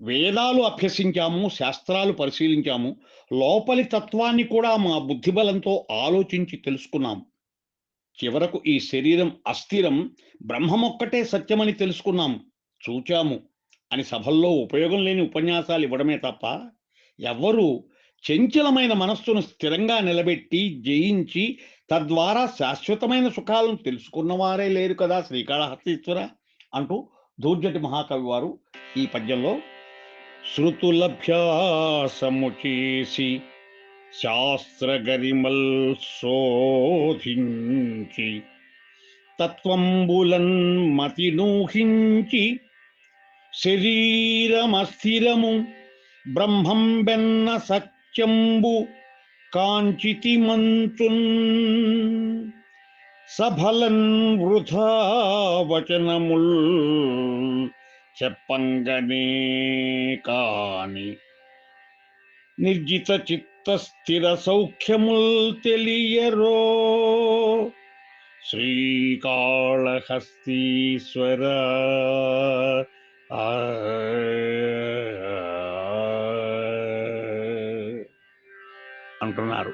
వేదాలు అభ్యసించాము శాస్త్రాలు పరిశీలించాము లోపలి తత్వాన్ని కూడా మా బుద్ధిబలంతో ఆలోచించి తెలుసుకున్నాము చివరకు ఈ శరీరం అస్థిరం బ్రహ్మమొక్కటే సత్యమని తెలుసుకున్నాము చూచాము. అని సభల్లో ఉపయోగం లేని ఉపన్యాసాలు ఇవ్వడమే తప్ప ఎవ్వరూ చంచలమైన మనస్సును స్థిరంగా నిలబెట్టి జయించి తద్వారా శాశ్వతమైన సుఖాలను తెలుసుకున్నవారే లేరు కదా శ్రీకాళహస్తీశ్వర అంటూ దూర్జటి మహాకవి వారు ఈ పద్యంలో శృతులభ్యాసము చేసి శాస్త్రగరిమల్ శోధించి తత్వంబులన్ మతి నూహించి శరీరమస్థిరము బ్రహ్మం బెన్న సత్యంబు కాంచితి మంచున్ సఫలన్ వృధా వచనముల్ చెప్పంగనే కాని నిర్జిత చిత్త స్థిర సౌఖ్యముల్ తెలియరో శ్రీకాళహస్తీశ్వర. అంటున్నారు.